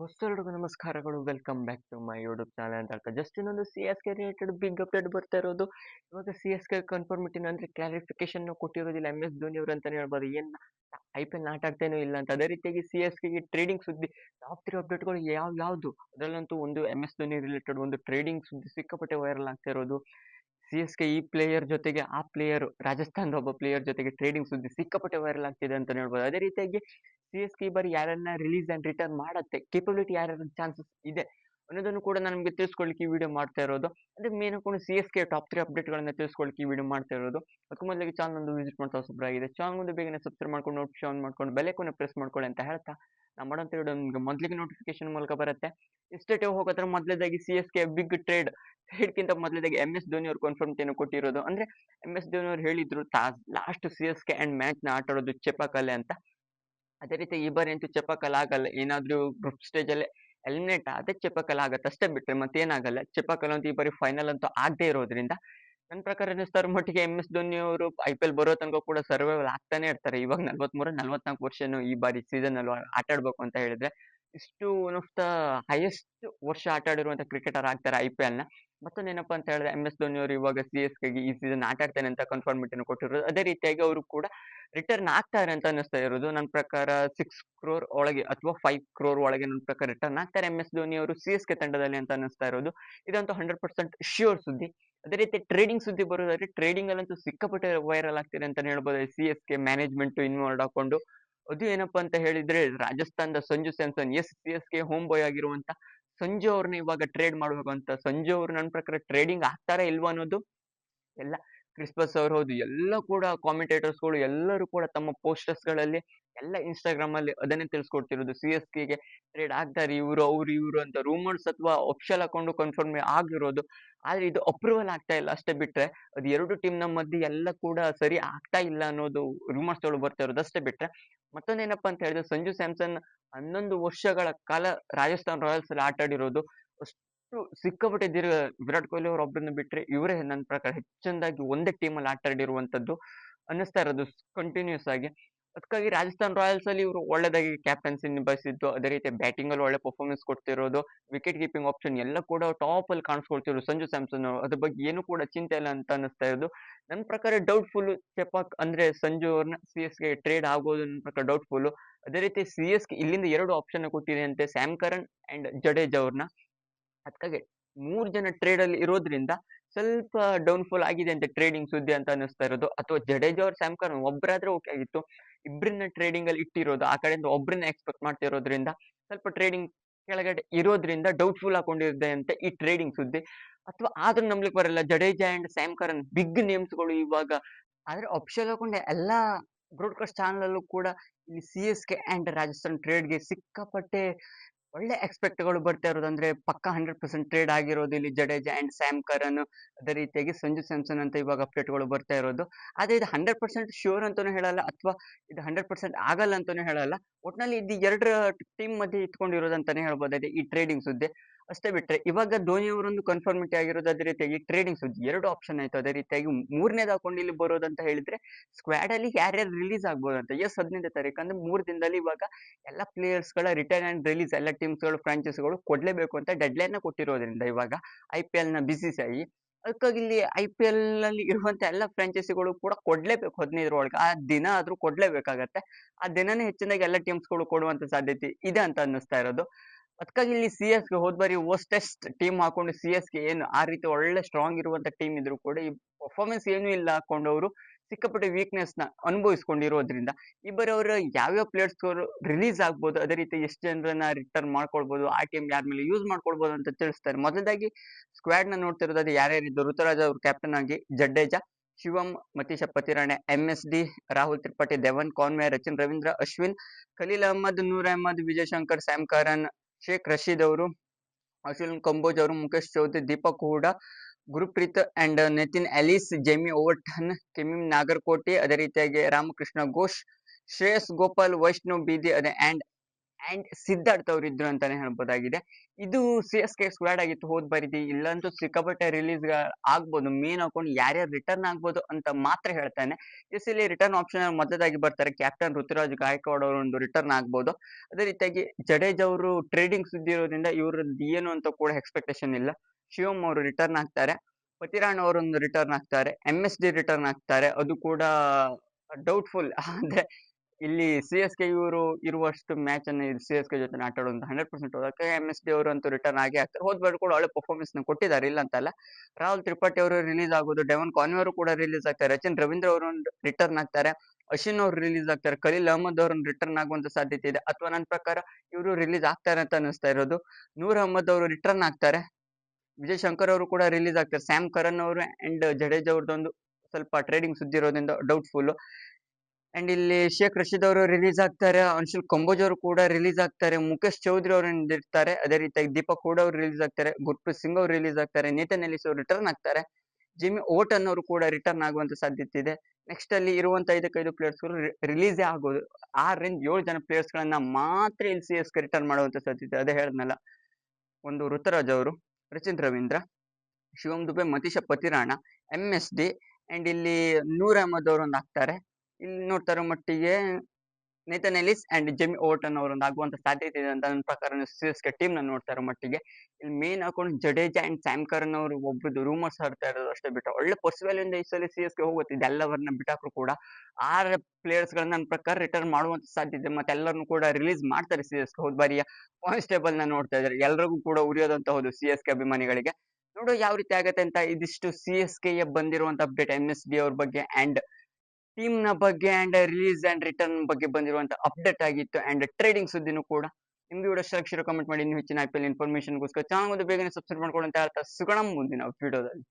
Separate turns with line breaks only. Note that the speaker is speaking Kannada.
ಬಸ್ಸೆಲ್ರಿಗೂ ನಮಸ್ಕಾರಗಳು. Welcome back to my YouTube channel ಅಂತ ಜಸ್ಟ್ ಇನ್ನೊಂದು C S K related big update ಬರ್ತಾ ಇರೋದು. ಇವಾಗ ಸಿ ಎಸ್ ಕೆ ಕನ್ಫರ್ಮಿಟಿನ ಅಂದರೆ ಕ್ಲಾರಿಫಿಕೇಶನ್ ಕೊಟ್ಟಿರೋದಿಲ್ಲ. ಎಂ ಎಸ್ ಧೋನಿ ಅವರು ಅಂತಲೇ ಹೇಳ್ಬೋದು. ಏನು ಐ ಪಿ ಎಲ್ ಆಟ ಇಲ್ಲ ಅಂತ. ಅದೇ ರೀತಿಯಾಗಿ ಸಿ ಎಸ್ ಕೆಗೆ ಟ್ರೇಡಿಂಗ್ ಸುದ್ದಿ ಟಾಪ್ ತ್ರೀ ಅಪ್ಡೇಟ್ಗಳು ಯಾವ, ಯಾವುದು? ಅದರಲ್ಲಂತೂ ಒಂದು ಎಂ ಎಸ್ ಧೋನಿ ರಿಲೇಟೆಡ್ ಒಂದು ಟ್ರೇಡಿಂಗ್ ಸುದ್ದಿ ಸಿಕ್ಕಾಪಟ್ಟೆ ವೈರಲ್ ಆಗ್ತಾ ಇರೋದು. ಸಿ ಎಸ್ ಕೆ ಈ ಪ್ಲೇಯರ್ ಜೊತೆಗೆ ಆ ಪ್ಲೇಯರ್ ರಾಜಸ್ಥಾನದ ಒಬ್ಬ ಪ್ಲೇಯರ್ ಜೊತೆಗೆ ಟ್ರೇಡಿಂಗ್ ಸುದ್ದಿ ಸಿಕ್ಕಾಪಟ್ಟೆ ವೈರಲ್ ಆಗ್ತಿದೆ ಅಂತ ಹೇಳ್ಬೋದು. ಅದೇ ರೀತಿಯಾಗಿ ಸಿ ಎಸ್ ಕೆ ಯಾರನ್ನ ರಿಲೀಸ್ ಆ್ಯಂಡ್ ರಿಟರ್ನ್ ಮಾಡುತ್ತೆ ಕೇಪಬಿಲಿಟಿ ಯಾರ್ಯಾರ ಚಾನ್ಸಸ್ ಇದೆ ಅನ್ನೋದನ್ನು ಕೂಡ ನಮಗೆ ತಿಳಿಸ್ಕೊಳ್ಳಿಕ್ಕೆ ಈ ವಿಡಿಯೋ ಮಾಡ್ತಾ ಇರೋದು. ಅಂದರೆ ಮೇನ್ ಹಾಕೊಂಡು C S K top three ಅಪ್ಡೇಟ್ಗಳನ್ನ ತಿಳಿಸ್ಕೊಳ್ಳಿಕ್ಕೆ ಈ ವಿಡಿಯೋ ಮಾಡ್ತಾ ಇರೋದು. ಅದಕ್ಕೂ ಮೊದಲಿಗೆ ಚಾನಲ್ ಒಂದು ವಿಸಿಟ್ ಮಾಡ್ತಾ ಹೊಸಬ್ರಾಗಿದೆ ಚಾನಲ್ ಮುಂದೆ ಬೇಗನೆ ಸಬ್ಸ್ಕ್ರೈಬ್ ಮಾಡ್ಕೊಂಡು ನೋಟಿಫಿಕೇಶನ್ ಆನ್ ಮಾಡ್ಕೊಂಡು ಬೆಲೆಕೋನ ಪ್ರೆಸ್ ಮಾಡ್ಕೊಳ್ಳಿ ಅಂತ ಹೇಳ್ತಾ ನಾ ಮಾಡೋಂತ ವಿಡಿಯೋ ನಿಮಗೆ ಮೊದಲಿಗೆ ನೋಟಿಫಿಕೇಶನ್ ಮೂಲಕ ಬರುತ್ತೆ. ಇಷ್ಟೇ ಹೋಗೋದ್ರ ಮೊದಲೇದಾಗಿ C S K big trade ಟ್ರೇಡ್ಗಿಂತ ಮೊದಲೇದಾಗಿ ಎಂ ಎಸ್ ಧೋನಿ ಅವರು ಕನ್ಫರ್ಮ್ ಕೊಟ್ಟಿರೋದು. ಅಂದ್ರೆ ಎಂ ಎಸ್ ಧೋನಿ ಅವರು ಹೇಳಿದ್ರು, ತಾ ಲಾಸ್ಟ್ ಸಿ ಎಸ್ ಕೆ ನ ಆಟ ಆಡೋದು ಚೆಪಕಲೆ ಅಂತ. ಅದೇ ರೀತಿ ಈ ಬಾರಿ ಅಂತೂ ಆಗಲ್ಲ ಏನಾದ್ರೂ ಗ್ರೂಪ್ ಸ್ಟೇಜ್ ಅಲ್ಲಿ ಎಲಿಮಿನೇಟ್ ಆದ್ರೆ ಆಗತ್ತೆ ಅಷ್ಟೇ ಬಿಟ್ರೆ ಮತ್ತೇನಾಗಲ್ಲ. ಚೆಪಕಲ್ ಅಂತ ಈ ಬಾರಿ ಫೈನಲ್ ಅಂತೂ ಆಗದೆ ಇರೋದ್ರಿಂದ ನನ್ನ ಪ್ರಕಾರ ಅನ್ನಿಸ್ತಾರ ಮಟ್ಟಿಗೆ ಎಂ ಎಸ್ ಧೋನಿ ಅವರು ಐ ಪಿ ಎಲ್ ಬರೋ ತನಕ ಕೂಡ ಸರ್ವೈವಲ್ ಆಗ್ತಾನೆ ಇರ್ತಾರೆ. ಇವಾಗ ನಲ್ವತ್ಮೂರ, ನಲ್ವತ್ನಾಲ್ಕು ವರ್ಷನು ಈ ಬಾರಿ ಸೀಸನ್ ಅಲ್ಲಿ ಆಟ ಆಡ್ಬೇಕು ಅಂತ ಹೇಳಿದ್ರೆ ಇಷ್ಟು ಒನ್ ಆಫ್ ದ ಹೈಯೆಸ್ಟ್ ವರ್ಷ ಆಟ ಆಡಿರುವಂತ ಕ್ರಿಕೆಟರ್ ಆಗ್ತಾರೆ ಐ ಪಿ ಎಲ್ನ. ಮತ್ತೊಂದೇನಪ್ಪ ಅಂತ ಹೇಳಿದ್ರೆ ಎಂ ಎಸ್ ಧೋನಿ ಅವರು ಇವಾಗ ಸಿ ಎಸ್ ಕೆಗೆ ಈ ಸೀಸನ್ ಆಟ ಆಡ್ತಾನೆ ಅಂತ ಕನ್ಫರ್ಮೇಟನ್ ಕೊಟ್ಟಿರೋದು. ಅದೇ ರೀತಿಯಾಗಿ ಅವರು ಕೂಡ ರಿಟರ್ನ್ ಆಗ್ತಾರೆ ಅಂತ ಅನಿಸ್ತಾ ಇರೋದು. ನನ್ನ ಪ್ರಕಾರ ಸಿಕ್ಸ್ ಕ್ರೋರ್ ಒಳಗೆ ಅಥವಾ ಫೈವ್ ಕ್ರೋರ್ ಒಳಗೆ ನನ್ನ ಪ್ರಕಾರ ರಿಟರ್ನ್ ಆಗ್ತಾರೆ. ಎಂ ಎಸ್ ಧೋನಿ ಅವರು ಸಿ ಎಸ್ ಕೆ ತಂಡದಲ್ಲಿ ಅಂತ ಅನಿಸ್ತಾ ಇರೋದು. ಇದಂತೂ ಹಂಡ್ರೆಡ್ ಪರ್ಸೆಂಟ್ ಶ್ಯೂರ್ ಸುದ್ದಿ. ಅದೇ ರೀತಿ ಟ್ರೇಡಿಂಗ್ ಸುದ್ದಿ ಬರೋದಾದ್ರೆ ಟ್ರೇಡಿಂಗ್ ಅಲ್ಲಂತೂ ಸಿಕ್ಕಾಪಟ್ಟೆ ವೈರಲ್ ಆಗ್ತಿದೆ ಅಂತ ಹೇಳ್ಬೋದು. C S K management involve ಹಾಕೊಂಡು. ಅದು ಏನಪ್ಪಾ ಅಂತ ಹೇಳಿದ್ರೆ ರಾಜಸ್ಥಾನದ Sanju Samson, S C S K home boy ಆಗಿರುವಂತ ಸಂಜು ಅವ್ರನ್ನ ಇವಾಗ ಟ್ರೇಡ್ ಮಾಡ್ಬೇಕು ಅಂತ. ಸಂಜು ಅವ್ರು ನನ್ನ ಪ್ರಕಾರ ಟ್ರೇಡಿಂಗ್ ಆಗ್ತಾರಾ ಇಲ್ವಾ ಅನ್ನೋದು ಎಲ್ಲ ಕ್ರಿಸ್ಮಸ್ ಅವ್ರು ಹೌದು ಎಲ್ಲ ಕೂಡ ಕಾಮೆಂಟೇಟರ್ಸ್ಗಳು ಎಲ್ಲರೂ ಕೂಡ ತಮ್ಮ ಪೋಸ್ಟರ್ಸ್ಗಳಲ್ಲಿ ಎಲ್ಲ ಇನ್ಸ್ಟಾಗ್ರಾಮ್ ಅಲ್ಲಿ ಅದನ್ನೇ ತಿಳಿಸ್ಕೊಡ್ತಿರೋದು. ಸಿ ಎಸ್ ಕೆಗೆ ಟ್ರೇಡ್ ಆಗ್ತಾರೆ ಇವರು, ಅವ್ರು ಇವರು ಅಂತ ರೂಮರ್ಸ್ ಅಥವಾ ಅಫಿಷಿಯಲ್ ಹಾಕೊಂಡು ಕನ್ಫರ್ಮ್ ಆಗಿರೋದು. ಆದ್ರೆ ಇದು ಅಪ್ರೂವಲ್ ಆಗ್ತಾ ಇಲ್ಲ ಅಷ್ಟೇ ಬಿಟ್ರೆ, ಅದು ಎರಡು ಟೀಮ್ನ ಮಧ್ಯೆ ಎಲ್ಲ ಕೂಡ ಸರಿ ಆಗ್ತಾ ಇಲ್ಲ ಅನ್ನೋದು ರೂಮರ್ಸ್ಗಳು ಬರ್ತಾ ಇರೋದು ಅಷ್ಟೇ ಬಿಟ್ರೆ. ಮತ್ತೊಂದೇನಪ್ಪ ಅಂತ ಹೇಳಿದ್ರೆ, ಸಂಜು ಸ್ಯಾಮ್ಸನ್ ಹನ್ನೊಂದು ವರ್ಷಗಳ ಕಾಲ ರಾಜಸ್ಥಾನ್ ರಾಯಲ್ಸ್ ಅಲ್ಲಿ ಆಟ ಆಡಿರೋದು ಅಷ್ಟು ಸಿಕ್ಕಾಪಟ್ಟೆ ದೀರ್ಘ ವಿರಾಟ್ ಕೊಹ್ಲಿ ಅವರು ಒಬ್ಬರನ್ನ ಬಿಟ್ಟರೆ ಇವರೇ ನನ್ನ ಪ್ರಕಾರ ಹೆಚ್ಚಂದಾಗಿ ಒಂದೇ ಟೀಮ್ ಅಲ್ಲಿ ಆಟ ಆಡಿರುವಂತದ್ದು ಅನ್ನಿಸ್ತಾ ಇರೋದು ಕಂಟಿನ್ಯೂಸ್ ಆಗಿ. ಅದಕ್ಕಾಗಿ ರಾಜಸ್ಥಾನ್ ರಾಯಲ್ಸ್ ಅಲ್ಲಿ ಇವರು ಒಳ್ಳೆದಾಗಿ ಕ್ಯಾಪ್ಟನ್ಸಿ ನಿಭಾಯಿಸಿದ್ದು, ಅದೇ ರೀತಿ ಬ್ಯಾಟಿಂಗ್ ಅಲ್ಲಿ ಒಳ್ಳೆ ಪರ್ಫಾರ್ಮೆನ್ಸ್ ಕೊಡ್ತಿರೋದು ವಿಕೆಟ್ ಕೀಪಿಂಗ್ ಆಪ್ಷನ್ ಎಲ್ಲ ಕೂಡ ಟಾಪ್ ಅಲ್ಲಿ ಕಾಣಿಸ್ಕೊಳ್ತಿರೋದು ಸಂಜು ಸ್ಯಾಮ್ಸನ್ ಅದ್ರ ಬಗ್ಗೆ ಏನು ಕೂಡ ಚಿಂತೆ ಇಲ್ಲ ಅಂತ ಅನ್ನಿಸ್ತಾ ಇರೋದು. ನನ್ನ ಪ್ರಕಾರ ಡೌಟ್ಫುಲ್ ಚೆಪಾಕ್ ಅಂದ್ರೆ ಸಂಜು ಅವ್ರನ್ನ ಸಿ ಎಸ್ಗೆ ಟ್ರೇಡ್ ಆಗೋದು ನನ್ನ ಪ್ರಕಾರ ಡೌಟ್ಫುಲ್ ಅದೇ ರೀತಿ ಸಿ ಎಸ್ ಇಲ್ಲಿಂದ ಎರಡು ಆಪ್ಷನ್ ಕೊಟ್ಟಿದೆ ಅಂತೆ ಸ್ಯಾಮ್ ಕರಣ್ ಅಂಡ್ ಜಡೇಜ್ ಅವ್ರನ್ನ. ಅದಕ್ಕಾಗಿ ಮೂರು ಜನ ಟ್ರೇಡ್ ಅಲ್ಲಿ ಇರೋದ್ರಿಂದ ಸ್ವಲ್ಪ ಡೌನ್ಫಾಲ್ ಆಗಿದೆ ಅಂತ ಟ್ರೇಡಿಂಗ್ ಸುದ್ದಿ ಅಂತ ಅನಿಸ್ತಾ ಇರೋದು. ಅಥವಾ ಜಡೇಜಾ ಅವ್ರ ಸ್ಯಾಮ್ ಕರಣ್ ಒಬ್ಬರಾದ್ರೆ ಓಕೆ ಆಗಿತ್ತು ಇಬ್ಬರನ್ನ ಟ್ರೇಡಿಂಗ್ ಅಲ್ಲಿ ಇಟ್ಟಿರೋದು. ಆ ಕಡೆಯಿಂದ ಒಬ್ಬರನ್ನ ಎಕ್ಸ್ಪೆಕ್ಟ್ ಮಾಡ್ತಿರೋದ್ರಿಂದ ಸ್ವಲ್ಪ ಟ್ರೇಡಿಂಗ್ ಕೆಳಗಡೆ ಇರೋದ್ರಿಂದ ಡೌಟ್ಫುಲ್ ಹಾಕೊಂಡಿದೆ ಅಂತ ಈ ಟ್ರೇಡಿಂಗ್ ಸುದ್ದಿ. ಅಥವಾ ಆದ್ರೂ ನಂಬ್ಲಿಕ್ಕೆ ಬರಲ್ಲ. Jadeja and Sam Curran big ನೇಮ್ಸ್ಗಳು ಇವಾಗ. ಆದ್ರೆ ಅಫಿಷಿಯಲ್ ಹಾಕೊಂಡೆ ಎಲ್ಲಾ ಬ್ರಾಡ್ಕಾಸ್ಟ್ ಚಾನಲ್ ಅಲ್ಲೂ ಕೂಡ ಈ C S K and Rajasthan ಟ್ರೇಡ್ಗೆ ಸಿಕ್ಕಾಪಟ್ಟೆ ಒಳ್ಳೆ ಎಕ್ಸ್ಪೆಕ್ಟ್ಗಳು ಬರ್ತಾ ಇರೋದು ಅಂದ್ರೆ ಪಕ್ಕ ಹಂಡ್ರೆಡ್ ಪರ್ಸೆಂಟ್ ಟ್ರೇಡ್ ಆಗಿರೋದು, ಇಲ್ಲಿ ಜಡೇಜಾ ಅಂಡ್ ಸ್ಯಾಮ್ ಕರನ್ ಅದೇ ರೀತಿಯಾಗಿ ಸಂಜು ಸ್ಯಾಮ್ಸನ್ ಅಂತ ಇವಾಗ ಅಪ್ಡೇಟ್ಗಳು ಬರ್ತಾ ಇರೋದು. ಆದ್ರೆ ಇದು ಹಂಡ್ರೆಡ್ ಪರ್ಸೆಂಟ್ ಶ್ಯೂರ್ ಅಂತಾನೂ ಹೇಳಲ್ಲ ಅಥವಾ ಇದು ಹಂಡ್ರೆಡ್ ಪರ್ಸೆಂಟ್ ಆಗಲ್ಲ ಅಂತಾನೂ ಹೇಳಲ್ಲ. ಒಟ್ನಲ್ಲಿ ಇದು ಎರಡರ ಟೀಮ್ ಮಧ್ಯೆ ಇಟ್ಕೊಂಡಿರೋದು ಅಂತಾನೆ ಹೇಳ್ಬೋದಾಗಿದೆ ಈ ಟ್ರೇಡಿಂಗ್ ಸುದ್ದಿ. ಅಷ್ಟೇ ಬಿಟ್ರೆ ಇವಾಗ ಧೋನಿ ಅವರೊಂದು ಕನ್ಫರ್ಮಿಟಿ ಆಗಿರೋದು ಅದೇ ರೀತಿಯಾಗಿ ಟ್ರೇಡಿಂಗ್ ಸುದ್ದಿ ಎರಡು ಆಪ್ಷನ್ ಆಯ್ತು. ಅದೇ ರೀತಿಯಾಗಿ ಮೂರನೇದು ಹಾಕೊಂಡು ಇಲ್ಲಿ ಬರೋದಂತ ಹೇಳಿದ್ರೆ ಸ್ಕ್ವಾಡ್ ಅಲ್ಲಿ ಯಾರ್ಯಾರು ರಿಲೀಸ್ ಅಂತ ಎಸ್ ಹದಿನೈದು ತಾರೀಕು ಅಂದ್ರೆ ಮೂರು ದಿನದಲ್ಲಿ ಇವಾಗ ಎಲ್ಲ ಪ್ಲೇಯರ್ಸ್ಗಳ ರಿಟರ್ನ್ ಅಂಡ್ ರಿಲೀಸ್ ಎಲ್ಲ ಟೀಮ್ಸ್ಗಳು ಫ್ರಾಂಚೈಸ್ಗಳು ಕೊಡ್ಲೇಬೇಕು ಅಂತ ಡೆಡ್ ಲೈನ್ ಕೊಟ್ಟಿರೋದ್ರಿಂದ ಇವಾಗ ಐ ಪಿ ಎಲ್ನ ಬಿಸಿ ಸಾಯಿ ಅದಕ್ಕಾಗಿ ಇಲ್ಲಿ ಐ ಪಿ ಎಲ್ ಅಲ್ಲಿ ಇರುವಂತ ಎಲ್ಲ ಫ್ರಾಂಚೈಸಿಗಳು ಕೂಡ ಕೊಡ್ಲೇಬೇಕು ಹದಿನೈದರ ಒಳಗೆ. ಆ ದಿನ ಆದ್ರೂ ಕೊಡ್ಲೇಬೇಕಾಗತ್ತೆ. ಆ ದಿನನೇ ಹೆಚ್ಚಿನಾಗಿ ಎಲ್ಲ ಟೀಮ್ಸ್ಗಳು ಕೊಡುವಂತ ಸಾಧ್ಯತೆ ಇದೆ ಅಂತ ಅನ್ನಿಸ್ತಾ ಇರೋದು. ಅದಕ್ಕಾಗಿ ಇಲ್ಲಿ ಸಿ ಎಸ್ಗೆ ಹೋದ್ಬಾರಿ ವರ್ಸ್ಟೆಸ್ಟ್ ಟೀಮ್ ಹಾಕೊಂಡು ಸಿ ಎಸ್ಗೆ ಏನು ಆ ರೀತಿ ಒಳ್ಳೆ ಸ್ಟ್ರಾಂಗ್ ಇರುವಂತ ಟೀಮ್ ಇದ್ರು ಕೂಡ ಈ ಪರ್ಫಾರ್ಮೆನ್ಸ್ ಏನು ಇಲ್ಲ ಹಾಕೊಂಡು ಅವರು ಸಿಕ್ಕಾಪಟ್ಟೆ ವೀಕ್ನೆಸ್ನ ಅನುಭವಿಸ್ಕೊಂಡಿರೋದ್ರಿಂದ ಈ ಬಾರಿ ಅವರು ಯಾವ್ಯಾವ ಪ್ಲೇಯರ್ಸ್ ರಿಲೀಸ್ ಆಗ್ಬೋದು, ಅದೇ ರೀತಿ ಎಷ್ಟು ಜನರನ್ನ ರಿಟರ್ನ್ ಮಾಡ್ಕೊಳ್ಬೋದು, ಆ ಟೀಮ್ ಯಾರ ಮೇಲೆ ಯೂಸ್ ಮಾಡ್ಕೊಳ್ಬೋದು ಅಂತ ತಿಳಿಸ್ತಾರೆ. ಮೊದಲದಾಗಿ ಸ್ಕ್ವಾಡ್ನ ನೋಡ್ತಿರೋದು ಅದು ಯಾರ್ಯಾರಿದ್ದು? ಋತುರಾಜ್ ಅವರು ಕ್ಯಾಪ್ಟನ್ ಆಗಿ, Jadeja Shivam Matheesha Pathirana M S D Rahul Tripathi, Devon Conway Rachin, Ravindra, Ashwin, Khaleel Ahmed, Noor Ahmed, Vijay Shankar, Sam Curran Shaikh Rasheed ಅವರು, ಅಶ್ವಿನ್ ಕಂಬೋಜ್ ಅವರು Mukesh Choudhary, Deepak Hooda, Gurpreet and Nathan Ellis Jamie Overton, ಕೆಮಿಮ್ Nagarkoti, ಅದೇ ರೀತಿಯಾಗಿ ರಾಮಕೃಷ್ಣ ಘೋಷ್, ಶ್ರೇಯಸ್ ಗೋಪಾಲ್, ವೈಷ್ಣವ್ ಬೀದಿ, ಅದೇ ಅಂಡ್
ಅಂಡ್ ಸಿದ್ಧಾರ್ಥ್ ಅವರು ಇದ್ರು ಅಂತಾನೆ ಹೇಳ್ಬೋದಾಗಿದೆ. ಇದು ಸಿ ಎಸ್ ಕೆ ಸ್ಕ್ವಾಡ್ ಆಗಿತ್ತು, ಹೋದ್ ಬರಿದಿ ಇಲ್ಲಂತೂ ಸಿಕ್ಕಾಪಟ್ಟೆ ರಿಲೀಸ್ ಆಗ್ಬೋದು ಮೇನ್ ಹಾಕೊಂಡು ಯಾರ್ಯಾರು ರಿಟರ್ನ್ ಆಗ್ಬೋದು ಅಂತ ಮಾತ್ರ ಹೇಳ್ತಾನೆ. ಎಸ್ ಇಲ್ಲಿ ರಿಟರ್ನ್ ಆಪ್ಷನ್ ಮೊದಲಾಗಿ ಬರ್ತಾರೆ ಕ್ಯಾಪ್ಟನ್ ಋತುರಾಜ್ ಗಾಯಕ್ವಾಡ್ ಅವರು ಒಂದು ರಿಟರ್ನ್ ಆಗ್ಬೋದು. ಅದೇ ರೀತಿಯಾಗಿ ಜಡೇಜ್ ಅವರು ಟ್ರೇಡಿಂಗ್ ಸುದ್ದಿ ಇರೋದ್ರಿಂದ ಇವ್ರದ್ದು ಏನು ಅಂತ ಕೂಡ ಎಕ್ಸ್ಪೆಕ್ಟೇಷನ್ ಇಲ್ಲ. ಶಿವಮ್ ಅವರು ರಿಟರ್ನ್ ಆಗ್ತಾರೆ, ಪತಿರಾಣ್ ಅವರೊಂದು ರಿಟರ್ನ್ ಆಗ್ತಾರೆ ಎಂ ಎಸ್ ಡಿ ರಿಟರ್ನ್ ಆಗ್ತಾರೆ. ಅದು ಕೂಡ ಡೌಟ್ಫುಲ್ ಅಂದ್ರೆ ಇಲ್ಲಿ ಸಿ ಎಸ್ ಕೆ ಇವರು ಇರುವಷ್ಟು ಮ್ಯಾಚ್ ಅನ್ನು ಸಿ ಎಸ್ ಕೆ ಜೊತೆ ಆಟ ಆಡೋದು ಹಂಡ್ರೆಡ್ ಪರ್ಸೆಂಟ್ ಹೋದಕ್ಕೆ ಎಂ ಎಸ್ ಡಿ ಅವರು ಅಂತೂ ರಿಟರ್ನ್ ಆಗಿ ಆಗ್ತಾರೆ. ಹೋದ್ ಬಾರಿ ಕೂಡ ಒಳ್ಳೆ ಪರ್ಫಾರ್ಮೆನ್ಸ್ನ ಕೊಟ್ಟಿದ್ದಾರೆ. ಇಲ್ಲ ಅಂತಲ್ಲ ರಾಹುಲ್ ತ್ರಿಪಾಠಿ ಅವರು ರಿಲೀಸ್ ಆಗೋದು, ಡೆವನ್ ಕಾನ್ವೆ ಅವರು ಕೂಡ ರಿಲೀಸ್ ಆಗ್ತಾರೆ. ರಚಿನ್ ರವೀಂದ್ರ ಅವರು ರಿಟರ್ನ್ ಆಗ್ತಾರೆ. ಅಶ್ವಿನ್ ಅವರು ರಿಲೀಸ್ ಆಗ್ತಾರೆ. ಖಲೀಲ್ ಅಹಮದ್ ಅವರು ರಿಟರ್ನ್ ಆಗುವಂತ ಸಾಧ್ಯತೆ ಇದೆ. ಅಥವಾ ನನ್ನ ಪ್ರಕಾರ ಇವರು ರಿಲೀಸ್ ಆಗ್ತಾರೆ ಅಂತ ಅನಿಸ್ತಾ ಇರೋದು. ನೂರ್ ಅಹಮದ್ ಅವರು ರಿಟರ್ನ್ ಆಗ್ತಾರೆ. ವಿಜಯ್ ಶಂಕರ್ ಅವರು ಕೂಡ ರಿಲೀಸ್ ಆಗ್ತಾರೆ. ಸ್ಯಾಮ್ ಕರನ್ ಅವರು ಅಂಡ್ ಜಡೇಜ್ ಅವ್ರದ್ದೊಂದು ಸ್ವಲ್ಪ ಟ್ರೇಡಿಂಗ್ ಸುದ್ದಿ ಇರೋದ್ರಿಂದ ಡೌಟ್ಫುಲ್ ಅಂಡ್ ಇಲ್ಲಿ ಶೇಖ್ ರಶೀದ್ ಅವರು ರಿಲೀಸ್ ಆಗ್ತಾರೆ. ಅನ್ಶುಲ್ ಕಂಬೋಜ್ ಅವರು ಕೂಡ ರಿಲೀಸ್ ಆಗ್ತಾರೆ. ಮುಖೇಶ್ ಚೌಧರಿ ಅವರು ಇರ್ತಾರೆ. ಅದೇ ರೀತಿಯಾಗಿ ದೀಪಕ್ ಕೂಡ ಅವರು ರಿಲೀಸ್ ಆಗ್ತಾರೆ. ಗುರ್ಪ್ರೀತ್ ಸಿಂಗ್ ಅವರು ರಿಲೀಸ್ ಆಗ್ತಾರೆ. ನೇತನ್ ಎಲಿಸ್ ಅವರು ರಿಟರ್ನ್ ಆಗ್ತಾರೆ. ಜಿಮ್ಮಿ ಓಟನ್ ಅವರು ಕೂಡ ರಿಟರ್ನ್ ಆಗುವಂತ ಸಾಧ್ಯತೆ ಇದೆ. ನೆಕ್ಸ್ಟ್ ಅಲ್ಲಿ ಇರುವಂತ ಐದಕ್ಕೈದು ಪ್ಲೇಯರ್ಸ್ ರಿಲೀಸೇ ಆಗೋದು. ಆರರಿಂದ ಏಳು ಜನ ಪ್ಲೇಯರ್ಸ್ ಗಳನ್ನ ಮಾತ್ರ ಎಲ್ ಸಿ ಎಸ್ ರಿಟರ್ನ್ ಮಾಡುವಂತ ಸಾಧ್ಯತೆ ಅದೇ ಹೇಳದ್ನಲ್ಲ. ಒಂದು ಋತುರಾಜ್ ಅವರು Rachin Ravindra, Shivam Dube, Matheesha Pathirana M S D and ಇಲ್ಲಿ ನೂರ್ ಅಹಮದ್ ಅವರು ಒಂದು ಆಗ್ತಾರೆ. ಇಲ್ಲಿ ಮಟ್ಟಿಗೆ ನೇತನ್ ಎಲಿಸ್ ಅಂಡ್ ಜೆಮಿ ಓಟನ್ ಅವರೊಂದು ಆಗುವಂತ ಸಾಧ್ಯತೆ ಇದೆ ಅಂತ ನನ್ನ ಪ್ರಕಾರ ಸಿ ಎಸ್ ಕೆ ಟೀಮ್ನ ನೋಡ್ತಾ ಮಟ್ಟಿಗೆ. ಇಲ್ಲಿ main account Jadeja and Sam Curran ಅವರು ಒಬ್ರದ್ದು ರೂಮರ್ಸ್ ಹರ್ತಾ ಇರೋದು ಅಷ್ಟೇ ಬಿಟ್ಟು ಒಳ್ಳೆ ಪೊಸಿಬಲ್ ಇಂದ ಈ ಸಲ ಸಿ ಎಸ್ ಕೆ ಹೋಗುತ್ತೆ ಇದೆಲ್ಲವರನ್ನ ಬಿಟ್ಟಾಕ್ರು ಕೂಡ ಆರು ಪ್ಲೇಯರ್ಸ್ ಗಳನ್ನ ನನ್ನ ಪ್ರಕಾರ ರಿಟರ್ನ್ ಮಾಡುವಂತ ಸಾಧ್ಯತೆ ಮತ್ತೆ ಎಲ್ಲರನ್ನು ಕೂಡ ರಿಲೀಸ್ ಮಾಡ್ತಾರೆ ಸಿ ಎಸ್ ಕೆ ಹೋದ್ ಬಾರಿಯ ಕಾನ್ಸ್ಟೇಬಲ್ ಟೇಬಲ್ನ ನೋಡ್ತಾ ಇದ್ದಾರೆ. ಎಲ್ರಿಗೂ ಕೂಡ ಉರಿಯೋದಂತ ಹೌದು ಸಿ ಎಸ್ ಕೆ ಅಭಿಮಾನಿಗಳಿಗೆ. ನೋಡು ಯಾವ ರೀತಿ ಆಗತ್ತೆ ಅಂತ ಇದಿಷ್ಟು ಸಿ ಎಸ್ ಕೆ ಬಂದಿರುವಂತ ಅಪ್ಡೇಟ್ ಎಂ ಎಸ್ ಡಿ ಅವ್ರ ಬಗ್ಗೆ ಅಂಡ್ ಟೀಮ್ನ ಬಗ್ಗೆ ಅಂಡ್ ರಿಲೀಸ್ ಅಂಡ್ ರಿಟರ್ನ್ ಬಗ್ಗೆ ಬಂದಿರುವಂತ ಅಪ್ಡೇಟ್ ಆಗಿತ್ತು ಅಂಡ್ ಟ್ರೇಡಿಂಗ್ ಸುದ್ದಿನೂ ಕೂಡ. ನಿಮ್ಗೆ ಕೂಡ ಅಕ್ಷರ ಕಮೆಂಟ್ ಮಾಡಿ ಇನ್ನು ಹೆಚ್ಚಿನ ಐ ಪಿ ಎಲ್ ಇನ್ಫಾರ್ಮೇಶನ್ಗೋಸ್ಕರ ಚಾನಲ್ ಒಂದು ಬೇಗನೆ ಸಬ್ಸ್ಕ್ರೈಬ್ ಮಾಡ್ಕೊಳ್ಳಿ ಅಂತ ಹೇಳ್ತಾ ಸಿಗೋಣ ಮುಂದಿನ ವಿಡಿಯೋದಲ್ಲಿ